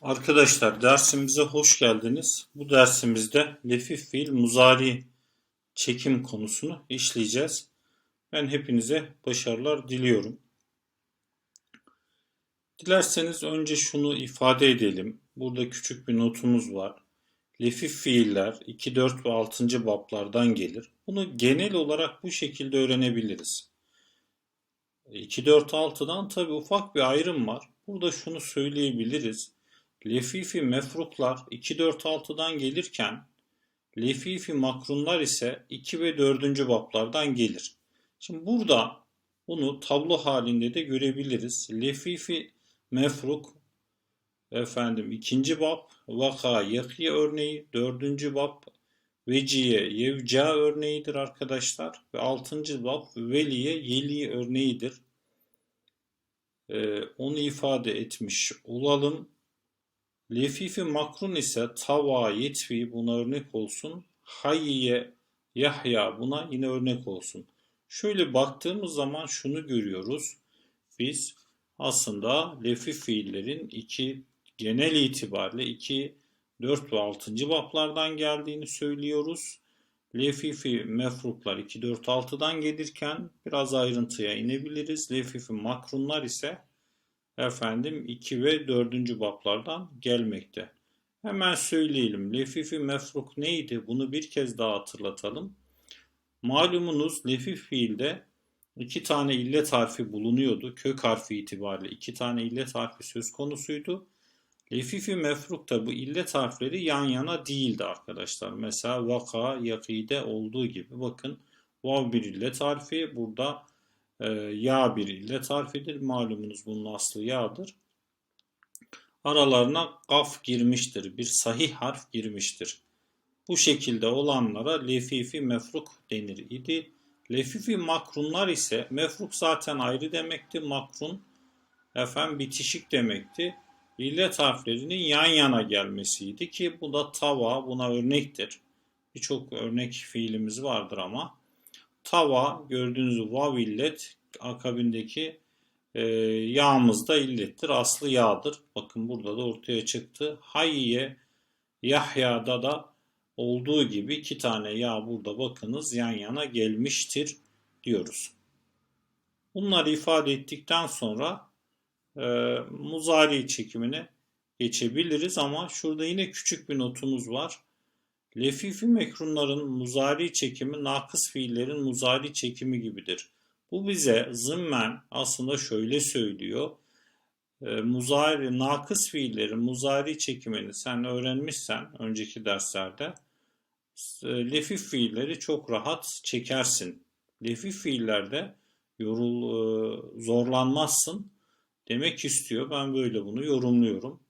Arkadaşlar dersimize hoş geldiniz. Bu dersimizde lefif fiil muzari çekim konusunu işleyeceğiz. Ben hepinize başarılar diliyorum. Dilerseniz önce şunu ifade edelim. Burada küçük bir notumuz var. Lefif fiiller 2, 4 ve 6. bablardan gelir. Bunu genel olarak bu şekilde öğrenebiliriz. 2, 4, 6'dan tabi ufak bir ayrım var. Burada şunu söyleyebiliriz. Lefifi mefruklar 2, 4, 6'dan gelirken lefifi makrunlar ise 2 ve 4. bablardan gelir. Şimdi burada bunu tablo halinde de görebiliriz. Lefifi mefruk efendim ikinci bab vaka yakı örneği dördüncü bab veciye yevca örneğidir arkadaşlar ve altıncı bab veliye yeli örneğidir. Ee, onu ifade etmiş olalım. Lefifi makrun ise tava yetvi buna örnek olsun. Hayye Yahya buna yine örnek olsun. Şöyle baktığımız zaman şunu görüyoruz. Biz aslında lefif fiillerin iki genel itibariyle 2, 4 ve 6. bablardan geldiğini söylüyoruz. Lefifi mefruklar 2, 4, 6'dan gelirken biraz ayrıntıya inebiliriz. Lefifi makrunlar ise efendim 2 ve 4. bablardan gelmekte. Hemen söyleyelim. Lefifi mefruk neydi? Bunu bir kez daha hatırlatalım. Malumunuz lefif fiilde iki tane illet harfi bulunuyordu. Kök harfi itibariyle iki tane illet harfi söz konusuydu. Lefifi mefrukta bu illet harfleri yan yana değildi arkadaşlar. Mesela vaka, yakide olduğu gibi. Bakın vav bir illet harfi. Burada e, ya bir illet harfidir. Malumunuz bunun aslı yağdır. Aralarına kaf girmiştir. Bir sahih harf girmiştir. Bu şekilde olanlara lefifi mefruk denir idi. Lefifi makrunlar ise mefruk zaten ayrı demekti. Makrun efendim bitişik demekti. İllet harflerinin yan yana gelmesiydi ki bu da tava buna örnektir. Birçok örnek fiilimiz vardır ama. Tava gördüğünüz vav illet akabindeki e, yağımız da illettir. Aslı yağdır. Bakın burada da ortaya çıktı. Hayye Yahya'da da olduğu gibi iki tane yağ burada bakınız yan yana gelmiştir diyoruz. Bunları ifade ettikten sonra e, muzari çekimine geçebiliriz ama şurada yine küçük bir notumuz var. Lefifi mekrunların muzari çekimi nakıs fiillerin muzari çekimi gibidir. Bu bize zımmen aslında şöyle söylüyor. E, muzari, nakıs fiillerin muzari çekimini sen öğrenmişsen önceki derslerde e, lefif fiilleri çok rahat çekersin. Lefif fiillerde yorul, e, zorlanmazsın demek istiyor. Ben böyle bunu yorumluyorum.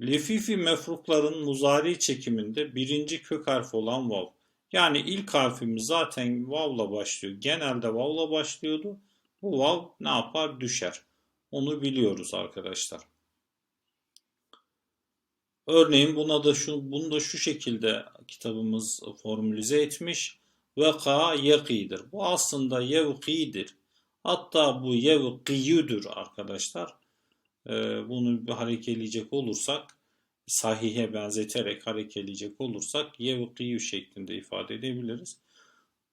Lefifi mefrukların muzari çekiminde birinci kök harf olan vav. Yani ilk harfimiz zaten vavla başlıyor. Genelde vavla başlıyordu. Bu vav ne yapar? Düşer. Onu biliyoruz arkadaşlar. Örneğin buna da şu bunu da şu şekilde kitabımız formülize etmiş. Veka yakidir. Bu aslında yevkidir. Hatta bu yevkiyüdür arkadaşlar. Ee, bunu harekeleyecek olursak sahihe benzeterek harekeleyecek olursak yevkiyü şeklinde ifade edebiliriz.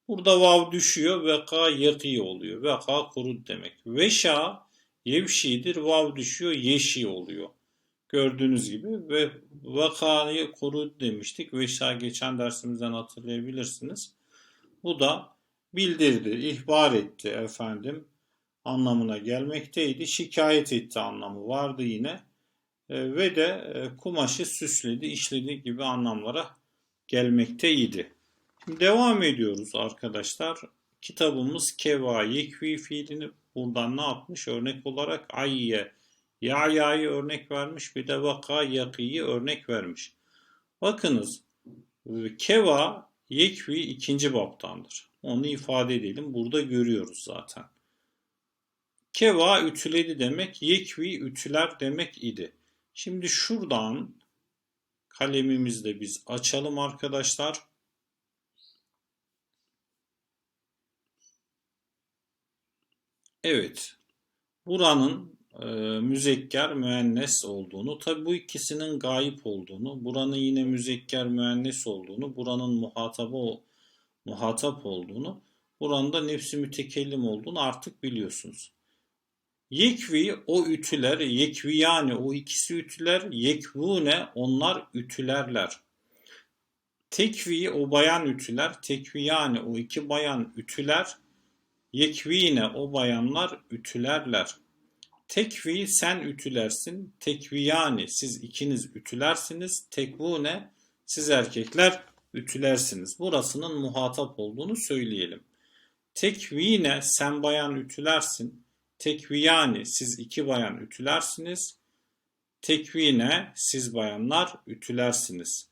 Burada vav düşüyor veka yaki oluyor. Veka kurud demek. Veşa yevşidir vav düşüyor yeşi oluyor. Gördüğünüz gibi ve vakayı koru demiştik. Veşa geçen dersimizden hatırlayabilirsiniz. Bu da bildirdi, ihbar etti efendim anlamına gelmekteydi. Şikayet etti anlamı vardı yine. E, ve de e, kumaşı süsledi, işledi gibi anlamlara gelmekteydi. Şimdi devam ediyoruz arkadaşlar. Kitabımız keva yekvi fiilini buradan ne yapmış? Örnek olarak ayye Ya'ya'yı örnek vermiş bir de vaka yakiyi örnek vermiş. Bakınız keva yekvi ikinci baptandır. Onu ifade edelim. Burada görüyoruz zaten. Keva ütüledi demek, yekvi ütüler demek idi. Şimdi şuradan kalemimizle biz açalım arkadaşlar. Evet. Buranın e, müzekker müennes olduğunu, tabi bu ikisinin gayip olduğunu, buranın yine müzekker müennes olduğunu, buranın muhatabı muhatap olduğunu, buranın da nefsi mütekellim olduğunu artık biliyorsunuz. Yekvi o ütüler, yekvi yani o ikisi ütüler, yekvune onlar ütülerler. Tekvi o bayan ütüler, tekvi yani o iki bayan ütüler, yekvine o bayanlar ütülerler. Tekvi sen ütülersin, tekvi yani siz ikiniz ütülersiniz, tekvune siz erkekler ütülersiniz. Burasının muhatap olduğunu söyleyelim. Tekvine sen bayan ütülersin, tekviyani siz iki bayan ütülersiniz, tekvine siz bayanlar ütülersiniz.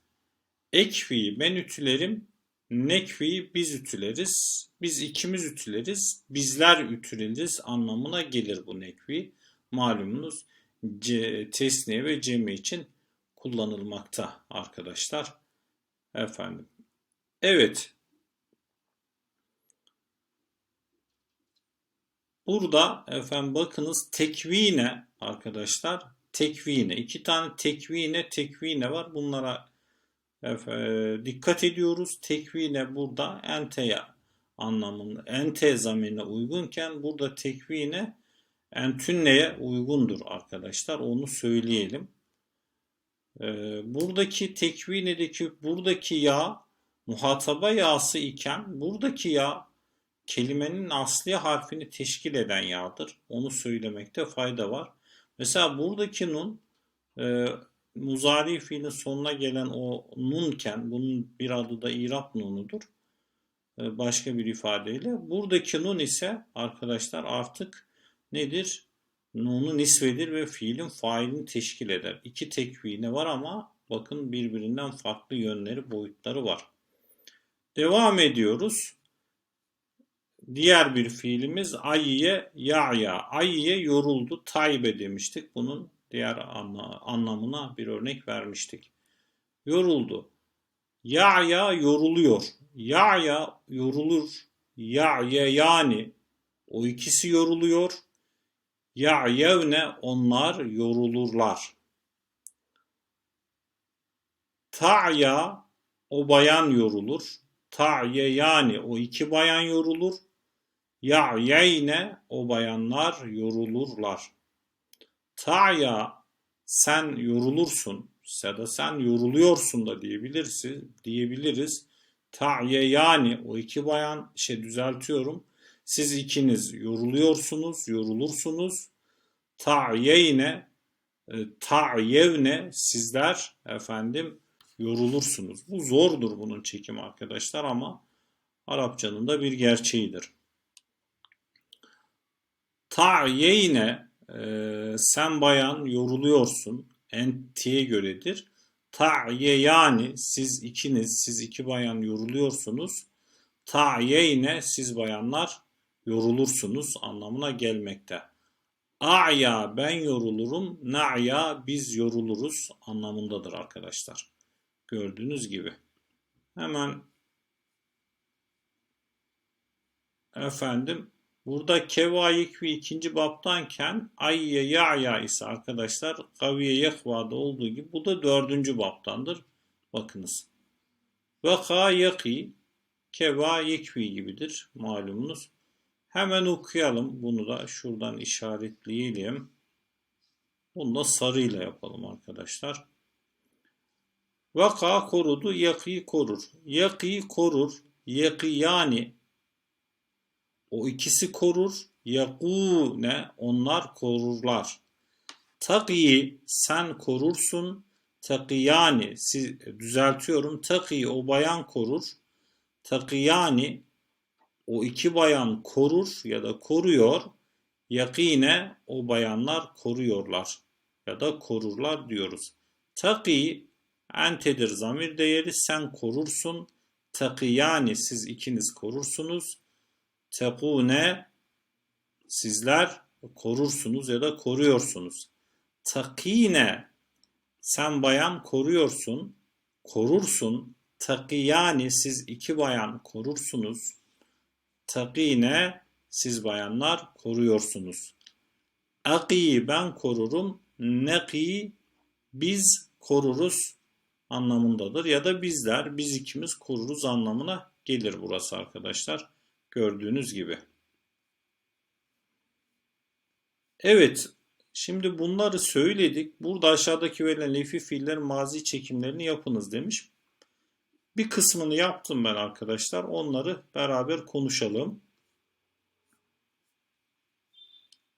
Ekvi ben ütülerim, nekvi biz ütüleriz, biz ikimiz ütüleriz, bizler ütüleriz anlamına gelir bu nekvi. Malumunuz ce, tesniye ve cemi için kullanılmakta arkadaşlar. Efendim. Evet. Burada efendim bakınız tekvine arkadaşlar. Tekvine. iki tane tekvine tekvine var. Bunlara efendim, dikkat ediyoruz. Tekvine burada enteye anlamında ente zamirine uygunken burada tekvine entünneye uygundur arkadaşlar. Onu söyleyelim. Ee, buradaki tekvinedeki buradaki ya muhataba yağsı iken buradaki ya kelimenin asli harfini teşkil eden yağdır. Onu söylemekte fayda var. Mesela buradaki nun e, muzari fiilin sonuna gelen o nunken bunun bir adı da irap nunudur. E, başka bir ifadeyle. Buradaki nun ise arkadaşlar artık nedir? Nunu nisvedir ve fiilin failini teşkil eder. İki tekvine var ama bakın birbirinden farklı yönleri, boyutları var. Devam ediyoruz. Diğer bir fiilimiz ayye ya'ya. Ayye yoruldu, taybe demiştik. Bunun diğer anlamına bir örnek vermiştik. Yoruldu. Ya'ya yoruluyor. Ya'ya yorulur. Ya'ye yani o ikisi yoruluyor. Ya'yevne onlar yorulurlar. Ta'ya o bayan yorulur. Ta'ye yani o iki bayan yorulur. Ya'yeyne o bayanlar yorulurlar. Ta'ya sen yorulursun ya da sen yoruluyorsun da diyebiliriz. diyebiliriz. Ta'ye yani o iki bayan şey düzeltiyorum. Siz ikiniz yoruluyorsunuz, yorulursunuz. Ta'yeyne, e, ta'yevne sizler efendim yorulursunuz. Bu zordur bunun çekimi arkadaşlar ama Arapçanın da bir gerçeğidir. Ta'yeyne e, sen bayan yoruluyorsun. Entiye göredir. Ta'ye yani siz ikiniz, siz iki bayan yoruluyorsunuz. Ta'yeyne siz bayanlar yorulursunuz anlamına gelmekte. A'ya ben yorulurum, na'ya biz yoruluruz anlamındadır arkadaşlar. Gördüğünüz gibi. Hemen efendim burada kevayik ve ikinci baptanken ayye ya'ya ise arkadaşlar kaviye yekvada olduğu gibi bu da dördüncü baptandır. Bakınız. Vaka yaki keva yekvi gibidir malumunuz. Hemen okuyalım. Bunu da şuradan işaretleyelim. Bunu da sarıyla yapalım arkadaşlar. Vaka korudu, yakıyı korur. Yakıyı korur, yakiyani. O ikisi korur. Yakune, onlar korurlar. Takiyi, sen korursun. Takiyani, siz, düzeltiyorum. Takiyi, o bayan korur. Takiyani, o iki bayan korur ya da koruyor. Yakine o bayanlar koruyorlar ya da korurlar diyoruz. Taki entedir zamir değeri sen korursun. yani siz ikiniz korursunuz. Tekune sizler korursunuz ya da koruyorsunuz. Takine sen bayan koruyorsun, korursun. yani siz iki bayan korursunuz takine siz bayanlar koruyorsunuz. Aki ben korurum. Neki biz koruruz anlamındadır. Ya da bizler, biz ikimiz koruruz anlamına gelir burası arkadaşlar. Gördüğünüz gibi. Evet, şimdi bunları söyledik. Burada aşağıdaki verilen lefi fiiller mazi çekimlerini yapınız demiş. Bir kısmını yaptım ben arkadaşlar. Onları beraber konuşalım.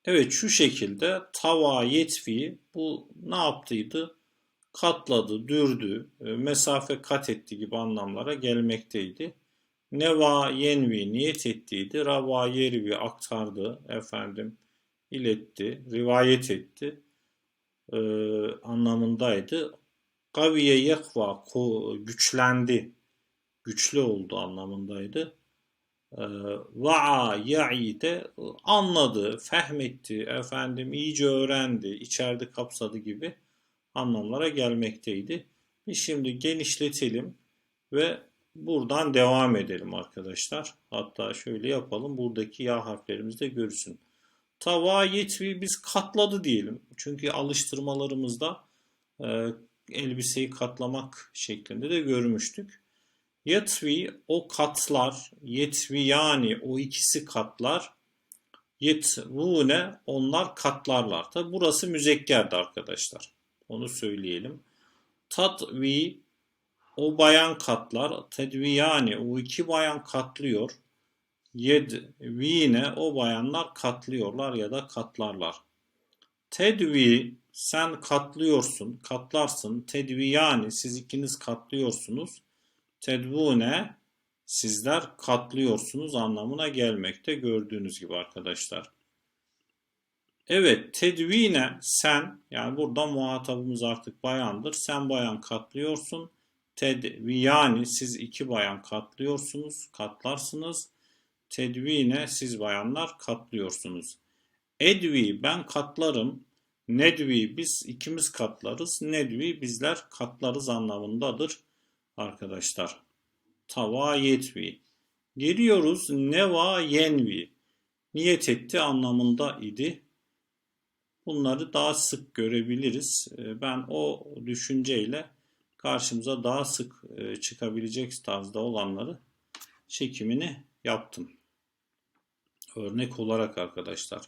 Evet şu şekilde tava yetvi bu ne yaptıydı? Katladı, dürdü, e, mesafe kat etti gibi anlamlara gelmekteydi. Neva yenvi niyet ettiydi. Rava yervi aktardı efendim iletti, rivayet etti e, anlamındaydı. Kaviye yekva güçlendi, güçlü oldu anlamındaydı. E, va'a ya'i de anladı, fehmetti, efendim iyice öğrendi, içeride kapsadı gibi anlamlara gelmekteydi. Biz şimdi genişletelim ve buradan devam edelim arkadaşlar. Hatta şöyle yapalım. Buradaki ya harflerimizi de görsün. Tava yetvi biz katladı diyelim. Çünkü alıştırmalarımızda e, elbiseyi katlamak şeklinde de görmüştük. Yetvi o katlar, yetvi yani o ikisi katlar, yetvune onlar katlarlar. Tabi burası müzekkerdi arkadaşlar. Onu söyleyelim. Tatvi o bayan katlar, tedvi yani o iki bayan katlıyor. Yedvine o bayanlar katlıyorlar ya da katlarlar. Tedvi sen katlıyorsun, katlarsın. Tedvi yani siz ikiniz katlıyorsunuz. Tedvune sizler katlıyorsunuz anlamına gelmekte gördüğünüz gibi arkadaşlar. Evet tedvine sen yani burada muhatabımız artık bayandır. Sen bayan katlıyorsun. Tedvi yani siz iki bayan katlıyorsunuz, katlarsınız. Tedvine siz bayanlar katlıyorsunuz. Edvi ben katlarım. Nedvi biz ikimiz katlarız. Nedvi bizler katlarız anlamındadır arkadaşlar. Tava yetvi. Geliyoruz neva yenvi. Niyet etti anlamında idi. Bunları daha sık görebiliriz. Ee, ben o düşünceyle karşımıza daha sık e, çıkabilecek tarzda olanları çekimini yaptım. Örnek olarak arkadaşlar.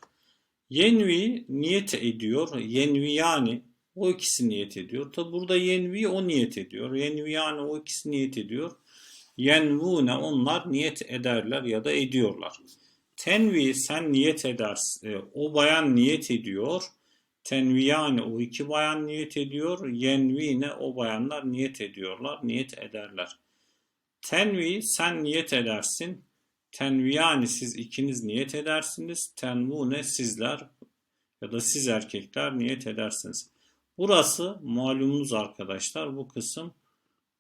Yenvi niyet ediyor. Yenvi yani o ikisi niyet ediyor. Tabi burada yenvi o niyet ediyor. Yenvi yani o ikisi niyet ediyor. Yenvune onlar niyet ederler ya da ediyorlar. Tenvi sen niyet edersin. E, o bayan niyet ediyor. Tenvi yani o iki bayan niyet ediyor. Yenvine o bayanlar niyet ediyorlar. Niyet ederler. Tenvi sen niyet edersin. Tenviyani siz ikiniz niyet edersiniz. Tenvune sizler ya da siz erkekler niyet edersiniz. Burası malumunuz arkadaşlar bu kısım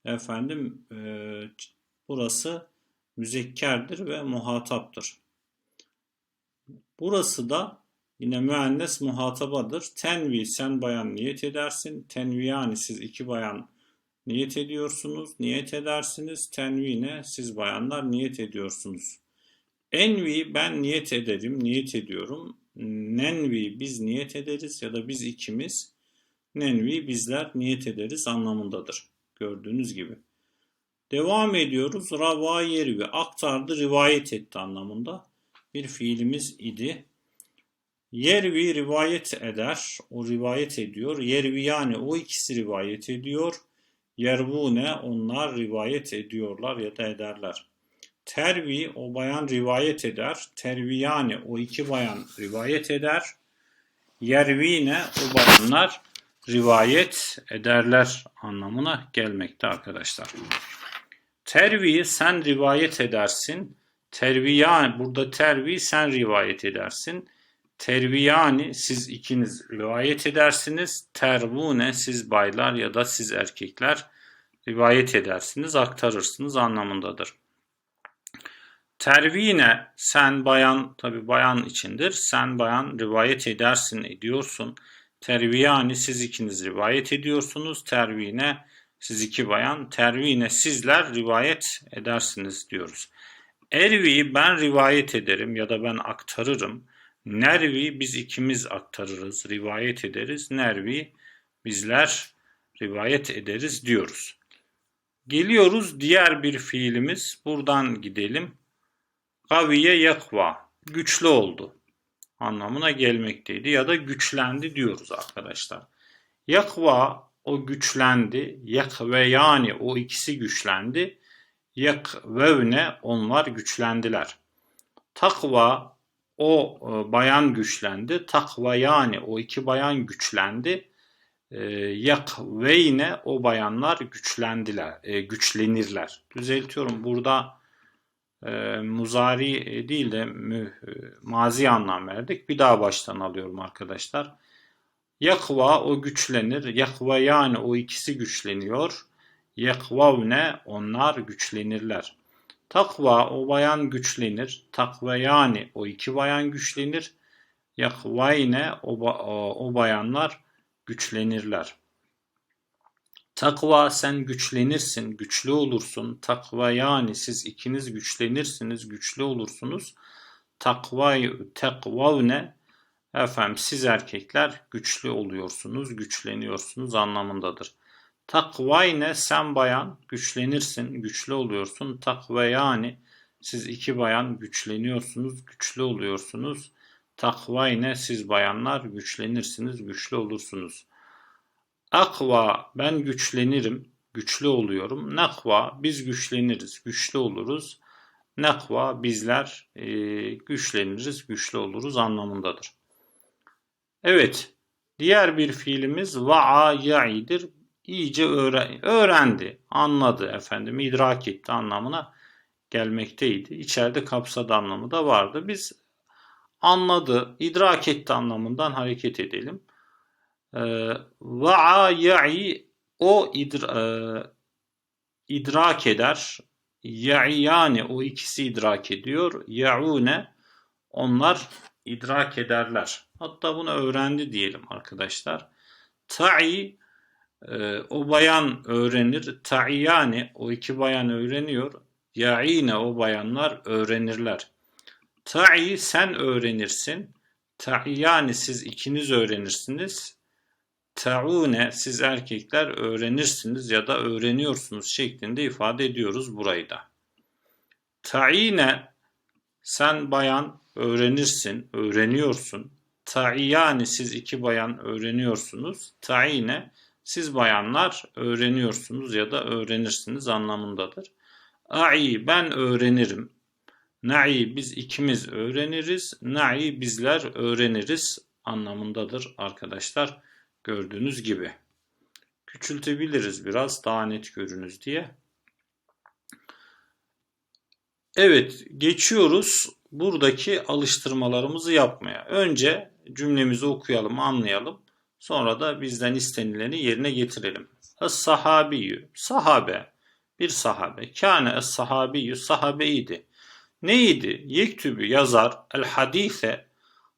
efendim e, burası müzekkerdir ve muhataptır. Burası da yine müennes muhatabadır. Tenvi sen bayan niyet edersin. Tenviyani siz iki bayan niyet ediyorsunuz, niyet edersiniz. Tenvine siz bayanlar niyet ediyorsunuz. Envi ben niyet ederim, niyet ediyorum. Nenvi biz niyet ederiz ya da biz ikimiz. Nenvi bizler niyet ederiz anlamındadır. Gördüğünüz gibi. Devam ediyoruz. Rava aktardı, rivayet etti anlamında bir fiilimiz idi. Yervi rivayet eder, o rivayet ediyor. Yervi yani o ikisi rivayet ediyor. Yervune onlar rivayet ediyorlar ya da ederler. Tervi o bayan rivayet eder. Tervi yani o iki bayan rivayet eder. Yervine o bayanlar rivayet ederler anlamına gelmekte arkadaşlar. Tervi sen rivayet edersin. Terviyani burada tervi sen rivayet edersin. Terviyani siz ikiniz rivayet edersiniz. Tervune siz baylar ya da siz erkekler rivayet edersiniz, aktarırsınız anlamındadır. Tervine sen bayan tabi bayan içindir. Sen bayan rivayet edersin ediyorsun. Terviyani siz ikiniz rivayet ediyorsunuz. Tervine siz iki bayan. Tervine sizler rivayet edersiniz diyoruz. Ervi ben rivayet ederim ya da ben aktarırım. Nervi biz ikimiz aktarırız, rivayet ederiz. Nervi bizler rivayet ederiz diyoruz. Geliyoruz diğer bir fiilimiz. Buradan gidelim. Gaviye yakva. Güçlü oldu anlamına gelmekteydi ya da güçlendi diyoruz arkadaşlar. Yakva o güçlendi. Yak ve yani o ikisi güçlendi. Yak vevne onlar güçlendiler. Takva o e, bayan güçlendi. Takva yani o iki bayan güçlendi. E, yak ve yine o bayanlar güçlendiler, e, güçlenirler. Düzeltiyorum burada e, muzari değil de mü, mazi anlam verdik. Bir daha baştan alıyorum arkadaşlar. Yakva o güçlenir. Yakva yani o ikisi güçleniyor. Yakvavne onlar güçlenirler. Takva o bayan güçlenir. Takva yani o iki bayan güçlenir. Yakvayne o, o, bayanlar güçlenirler. Takva sen güçlenirsin, güçlü olursun. Takva yani siz ikiniz güçlenirsiniz, güçlü olursunuz. Takva, tekvavne efendim siz erkekler güçlü oluyorsunuz, güçleniyorsunuz anlamındadır. Takvayne sen bayan güçlenirsin, güçlü oluyorsun. Takva yani siz iki bayan güçleniyorsunuz, güçlü oluyorsunuz. Takvayne siz bayanlar güçlenirsiniz, güçlü olursunuz. Akva ben güçlenirim, güçlü oluyorum. Nakva biz güçleniriz, güçlü oluruz. Nakva bizler e, güçleniriz, güçlü oluruz anlamındadır. Evet, diğer bir fiilimiz va'a ya'idir. İyice öğren öğrendi, anladı efendim, idrak etti anlamına gelmekteydi. İçeride kapsadı anlamı da vardı. Biz anladı, idrak etti anlamından hareket edelim. Ee, va'a ya'i o e, idrak eder. Ya'i yani o ikisi idrak ediyor. Ya'une onlar idrak ederler. Hatta bunu öğrendi diyelim arkadaşlar. Ta'i e, o bayan öğrenir. Ta'i yani o iki bayan öğreniyor. Ya'ine o bayanlar öğrenirler. Ta'i sen öğrenirsin. Ta'i yani siz ikiniz öğrenirsiniz ta'une siz erkekler öğrenirsiniz ya da öğreniyorsunuz şeklinde ifade ediyoruz burayı da. Ta'ine sen bayan öğrenirsin, öğreniyorsun. Ta'iyani siz iki bayan öğreniyorsunuz. Ta'ine siz bayanlar öğreniyorsunuz ya da öğrenirsiniz anlamındadır. A'i ben öğrenirim. Na'i biz ikimiz öğreniriz. Na'i bizler öğreniriz anlamındadır arkadaşlar gördüğünüz gibi. Küçültebiliriz biraz daha net görünüz diye. Evet geçiyoruz buradaki alıştırmalarımızı yapmaya. Önce cümlemizi okuyalım anlayalım. Sonra da bizden istenileni yerine getirelim. Es-sahabiyyü, sahabe, bir sahabe. Kâne es-sahabiyyü, sahabeydi. Neydi? Yektübü yazar, el hadise,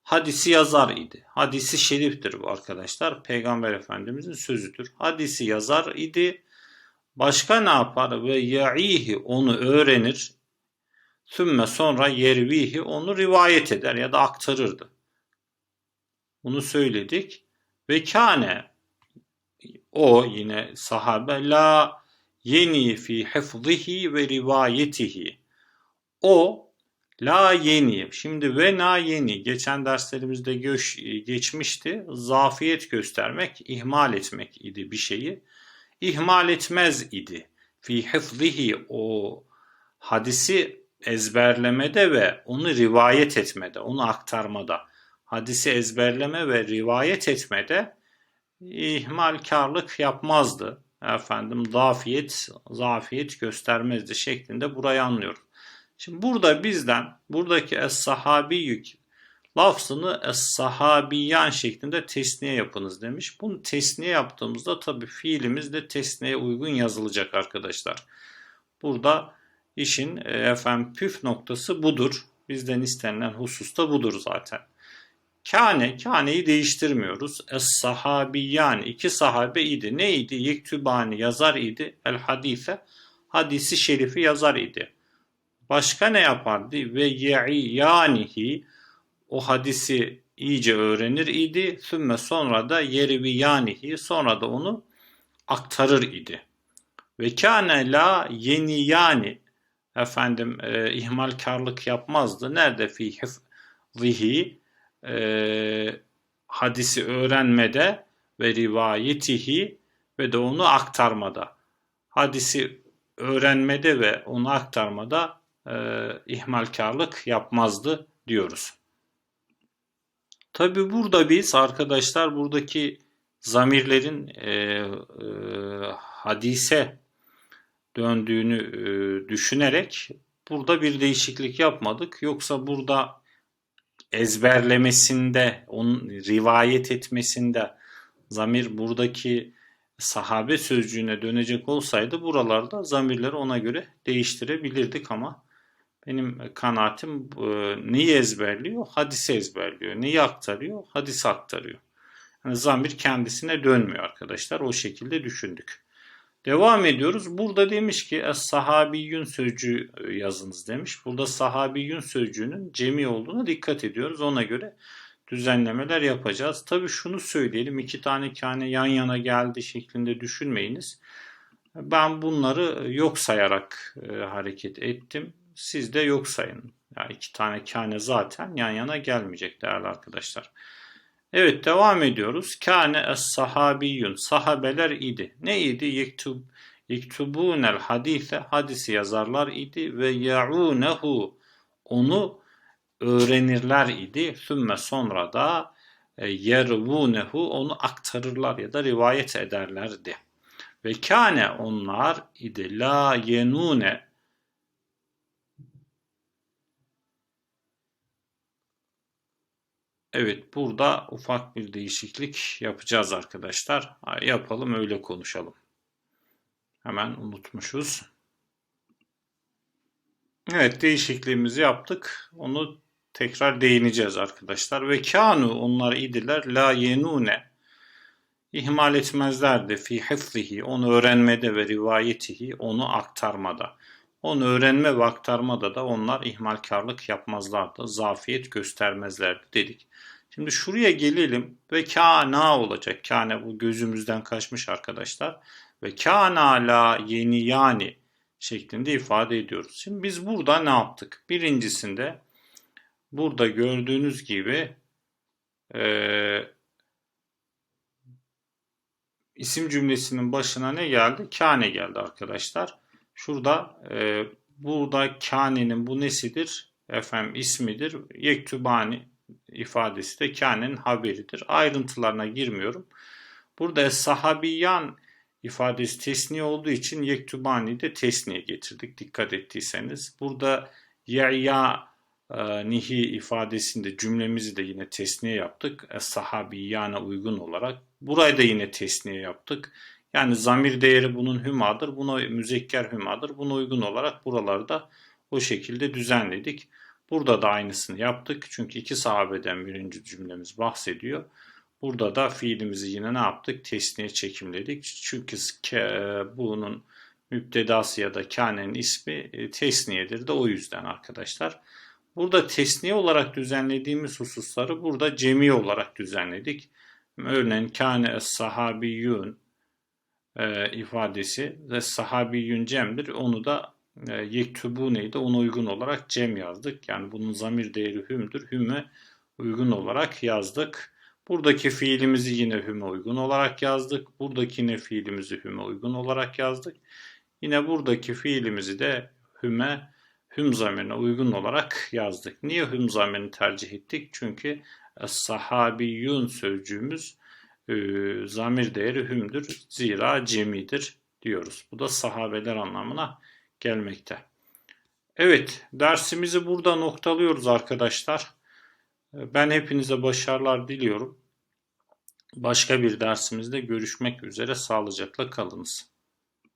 hadisi yazar idi. Hadisi şeriftir bu arkadaşlar. Peygamber Efendimizin sözüdür. Hadisi yazar idi. Başka ne yapar? Ve ya'ihi onu öğrenir. Sümme sonra yervihi onu rivayet eder ya da aktarırdı. Bunu söyledik. Ve kâne o yine sahabe la yeni fi hifzihi ve rivayetihi. O La yeni. Şimdi ve na yeni. Geçen derslerimizde göç, geçmişti. Zafiyet göstermek, ihmal etmek idi bir şeyi. İhmal etmez idi. Fi hifzihi o hadisi ezberlemede ve onu rivayet etmede, onu aktarmada. Hadisi ezberleme ve rivayet etmede ihmalkarlık yapmazdı. Efendim zafiyet, zafiyet göstermezdi şeklinde burayı anlıyoruz. Şimdi burada bizden buradaki es-sahabiyyük lafzını es-sahabiyan şeklinde tesniye yapınız demiş. Bunu tesniye yaptığımızda tabi fiilimiz de tesniye uygun yazılacak arkadaşlar. Burada işin e, efendim püf noktası budur. Bizden istenilen husus da budur zaten. Kane, kaneyi değiştirmiyoruz. Es-sahabiyan, iki sahabe idi. Neydi? Yektübani yazar idi. El hadise, hadisi şerifi yazar idi. Başka ne yapardı? Ve yanihi o hadisi iyice öğrenir idi. Sümme sonra da yerviyanihi sonra da onu aktarır idi. Ve kâne la yeni yani efendim e, ihmalkarlık yapmazdı. Nerede fi hifzihi e, hadisi öğrenmede ve rivayetihi ve de onu aktarmada. Hadisi öğrenmede ve onu aktarmada e, ihmalkarlık yapmazdı diyoruz. Tabi burada biz arkadaşlar buradaki zamirlerin e, e, hadise döndüğünü e, düşünerek burada bir değişiklik yapmadık. Yoksa burada ezberlemesinde, onun rivayet etmesinde zamir buradaki sahabe sözcüğüne dönecek olsaydı buralarda zamirleri ona göre değiştirebilirdik ama benim kanaatim e, neyi ezberliyor? Hadisi ezberliyor. Neyi aktarıyor? Hadisi aktarıyor. Yani zamir kendisine dönmüyor arkadaşlar. O şekilde düşündük. Devam ediyoruz. Burada demiş ki sahabiyyün sözcüğü e, yazınız demiş. Burada sahabiyyün sözcüğünün cemi olduğuna dikkat ediyoruz. Ona göre düzenlemeler yapacağız. Tabi şunu söyleyelim. iki tane kâne yan yana geldi şeklinde düşünmeyiniz. Ben bunları yok sayarak e, hareket ettim. Siz de yok sayın. Yani iki tane kâne zaten yan yana gelmeyecek değerli arkadaşlar. Evet devam ediyoruz. Kâne es-sahabiyyun. Sahabeler idi. Ne idi? Yektub, yektubûnel hadise. Hadisi yazarlar idi. Ve ya'ûnehu. Onu öğrenirler idi. Sümme sonra da e, yervûnehu. Onu aktarırlar ya da rivayet ederlerdi. Ve kâne onlar idi. La yenûne. Evet burada ufak bir değişiklik yapacağız arkadaşlar. Yapalım öyle konuşalım. Hemen unutmuşuz. Evet değişikliğimizi yaptık. Onu tekrar değineceğiz arkadaşlar. Ve kanu onlar idiler la yenune ihmal etmezlerdi fi hifzihi onu öğrenmede ve rivayetihi onu aktarmada. Onu öğrenme ve aktarmada da onlar ihmalkarlık yapmazlardı. Zafiyet göstermezlerdi dedik. Şimdi şuraya gelelim ve kana olacak. Kâne bu gözümüzden kaçmış arkadaşlar. Ve kana la yeni yani şeklinde ifade ediyoruz. Şimdi biz burada ne yaptık? Birincisinde burada gördüğünüz gibi e, isim cümlesinin başına ne geldi? Kâne geldi arkadaşlar. Şurada e, burada kânenin bu nesidir? Efendim ismidir. Yektübani ifadesi de kânenin haberidir. Ayrıntılarına girmiyorum. Burada sahabiyan ifadesi tesniye olduğu için yektubani de tesniye getirdik dikkat ettiyseniz. Burada ya e, nihi ifadesinde cümlemizi de yine tesniye yaptık. Sahabiyana uygun olarak. Burayı da yine tesniye yaptık. Yani zamir değeri bunun hümadır. Buna müzekker hümadır. Buna uygun olarak buralarda o şekilde düzenledik. Burada da aynısını yaptık. Çünkü iki sahabeden birinci cümlemiz bahsediyor. Burada da fiilimizi yine ne yaptık? Tesniye çekimledik. Çünkü bunun müptedası ya da kânenin ismi e, tesniyedir de o yüzden arkadaşlar. Burada tesniye olarak düzenlediğimiz hususları burada cemi olarak düzenledik. Örneğin kâne es-sahabiyyun e, ifadesi ve sahabiyyun cemdir. Onu da e, yektubu neydi? Ona uygun olarak cem yazdık. Yani bunun zamir değeri hümdür. Hüme uygun olarak yazdık. Buradaki fiilimizi yine hüme uygun olarak yazdık. Buradaki yine fiilimizi hüme uygun olarak yazdık. Yine buradaki fiilimizi de hüme hüm zamirine uygun olarak yazdık. Niye hüm zamirini tercih ettik? Çünkü sahabiyun sözcüğümüz e, zamir değeri hümdür. Zira cemidir diyoruz. Bu da sahabeler anlamına gelmekte. Evet dersimizi burada noktalıyoruz arkadaşlar. Ben hepinize başarılar diliyorum. Başka bir dersimizde görüşmek üzere sağlıcakla kalınız.